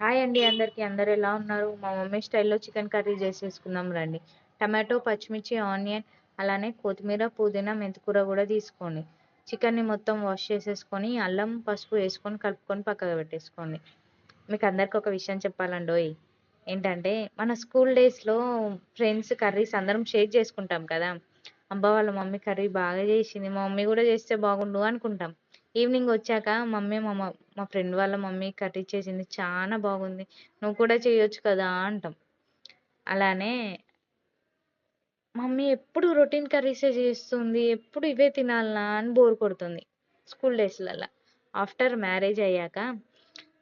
Hi అండి అందరికీ. అందరు ఎలా ఉన్నారు? మా మమ్మీ స్టైల్లో చికెన్ కర్రీ చేసేసుకుందాం రండి. టమాటో పచ్చిమిర్చి ఆనియన్ అలానే కొత్తిమీర పుదీనా మెంతికూర కూడా తీసుకోండి. చికెన్ని మొత్తం వాష్ చేసేసుకొని అల్లం పసుపు వేసుకొని కలుపుకొని పక్కకు పెట్టేసుకోండి. మీకు అందరికి ఒక విషయం చెప్పాలండోయ్. ఏంటంటే మన స్కూల్ డేస్లో ఫ్రెండ్స్ కర్రీస్ అందరం షేర్ చేసుకుంటాం కదా. అబ్బా వాళ్ళ మమ్మీ కర్రీ బాగా చేసింది. మా మమ్మీ కూడా చేస్తే బాగుండు అనుకుంటాం. ఈవినింగ్ వచ్చాక మమ్మీ మా మా ఫ్రెండ్ వాళ్ళ మమ్మీ కర్రీ చేసింది చాలా బాగుంది. నువ్వు కూడా చేయొచ్చు కదా అంటాం. అలానే మమ్మీ ఎప్పుడు రొటీన్ కర్రీసే చేస్తుంది? ఎప్పుడు ఇవే తినాలనా అని బోర్ కొడుతుంది. స్కూల్ డేస్లలో ఆఫ్టర్ మ్యారేజ్ అయ్యాక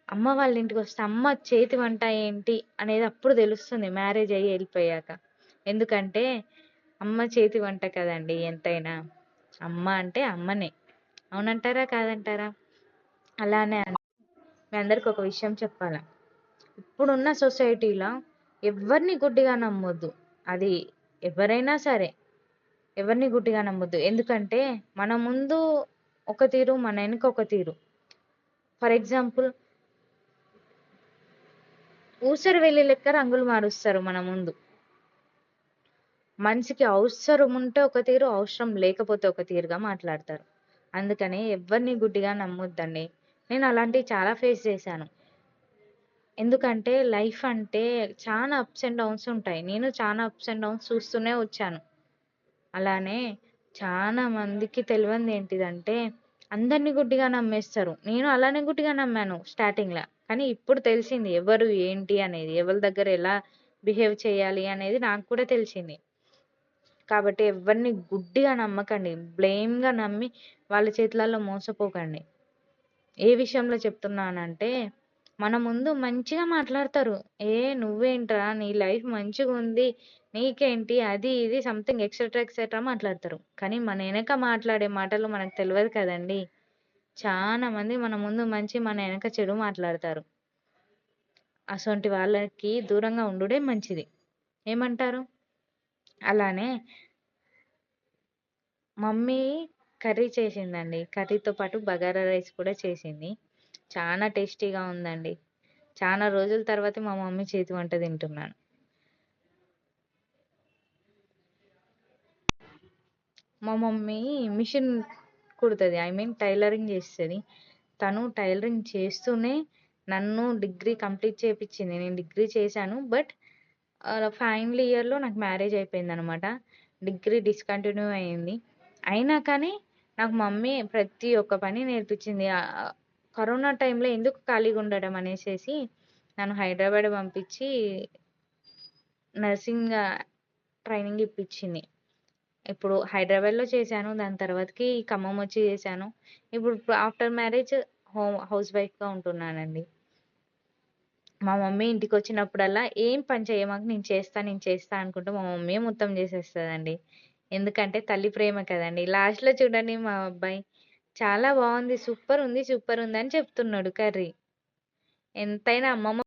అమ్మ వాళ్ళ ఇంటికి వస్తే అమ్మ చేతి వంట ఏంటి? అనేది అప్పుడు తెలుస్తుంది. మ్యారేజ్ అయ్యి వెళ్ళిపోయాక. ఎందుకంటే అమ్మ చేతి వంట కదండి ఎంతైనా. అమ్మ అంటే అమ్మనే. అవునంటారా కాదంటారా? అలానే మీ అందరికి ఒక విషయం చెప్పాలా? ఇప్పుడున్న సొసైటీలో ఎవరిని గుడ్డిగా నమ్మొద్దు. అది ఎవరైనా సరే ఎవరిని గుడ్డిగా నమ్మొద్దు. ఎందుకంటే మన ముందు ఒక తీరు మన వెనుక ఒక తీరు. ఫర్ ఎగ్జాంపుల్ ఊసరి వెళ్ళి లెక్క రంగులు మారుస్తారు మన ముందు. మనిషికి అవసరం ఉంటే ఒక తీరు అవసరం లేకపోతే ఒక తీరుగా మాట్లాడతారు. అందుకని ఎవరిని గుడ్డిగా నమ్మొద్దండి. నేను అలాంటివి చాలా ఫేస్ చేశాను. ఎందుకంటే లైఫ్ అంటే చాలా అప్స్ అండ్ డౌన్స్ ఉంటాయి. నేను చాలా అప్స్ అండ్ డౌన్స్ చూస్తూనే వచ్చాను. అలానే చాలా మందికి తెలియంది ఏంటిదంటే అందరినీ గుడ్డిగా నమ్మేస్తారు. నేను అలానే గుడ్డిగా నమ్మాను స్టార్టింగ్లో కానీ ఇప్పుడు తెలిసింది ఎవరు ఏంటి అనేది ఎవరి దగ్గర ఎలా బిహేవ్ చేయాలి అనేది నాకు కూడా తెలిసింది. కాబట్టి ఎవరిని గుడ్డిగా నమ్మకండి బ్లేమ్గా నమ్మి వాళ్ళ చేతులలో మోసపోకండి. ఏ విషయంలో చెప్తున్నానంటే మన ముందు మంచిగా మాట్లాడతారు. ఏ నువ్వేంట్రా నీ లైఫ్ మంచిగా ఉంది నీకేంటి అది ఇది సంథింగ్ ఎక్సెట్రా ఎక్సెట్రా మాట్లాడతారు. కానీ మన వెనక మాట్లాడే మాటలు మనకు తెలియదు కదండి. చాలా మంది మన ముందు మంచి మన వెనక చెడు మాట్లాడతారు. అసొంటి వాళ్ళకి దూరంగా ఉండుడే మంచిది. ఏమంటారు? అలానే మమ్మీ కర్రీ చేసిందండి. కర్రీతో పాటు బగారా రైస్ కూడా చేసింది. చాలా టేస్టీగా ఉందండి. చాలా రోజుల తర్వాత మా మమ్మీ చేతి వంట తింటున్నాను. మా మమ్మీ మిషన్ కుడుతుంది. ఐ మీన్ టైలరింగ్ చేస్తుంది. తను టైలరింగ్ చేస్తూనే నన్ను డిగ్రీ కంప్లీట్ చేయించింది నేను డిగ్రీ చేశాను బట్ ఫైనల్ ఇయర్లో నాకు మ్యారేజ్ అయిపోయింది అనమాట డిగ్రీ డిస్కంటిన్యూ అయింది. అయినా కానీ నాకు మమ్మీ ప్రతి ఒక్క పని నేర్పించింది. కరోనా టైంలో ఎందుకు ఖాళీగా ఉండడం అనేసి నన్ను హైదరాబాద్ పంపించి నర్సింగ్ ట్రైనింగ్ ఇప్పించింది. ఇప్పుడు హైదరాబాద్లో చేశాను. దాని తర్వాతకి ఖమ్మం వచ్చి చేశాను. ఇప్పుడు ఆఫ్టర్ మ్యారేజ్ హోమ్ హౌస్ వైఫ్గా ఉంటున్నానండి. మా మమ్మీ ఇంటికి వచ్చినప్పుడల్లా ఏం పని చేయమాకు నేను చేస్తా నేను చేస్తా అనుకుంటూ మా మమ్మీ మొత్తం చేసేస్తుందండి. ఎందుకంటే తల్లి ప్రేమ కదండి. లాస్ట్లో చూడండి మా అబ్బాయి చాలా బాగుంది సూపర్ ఉంది సూపర్ ఉంది అని చెప్తున్నాడు కర్రీ. ఎంతైనా అమ్మమ్మ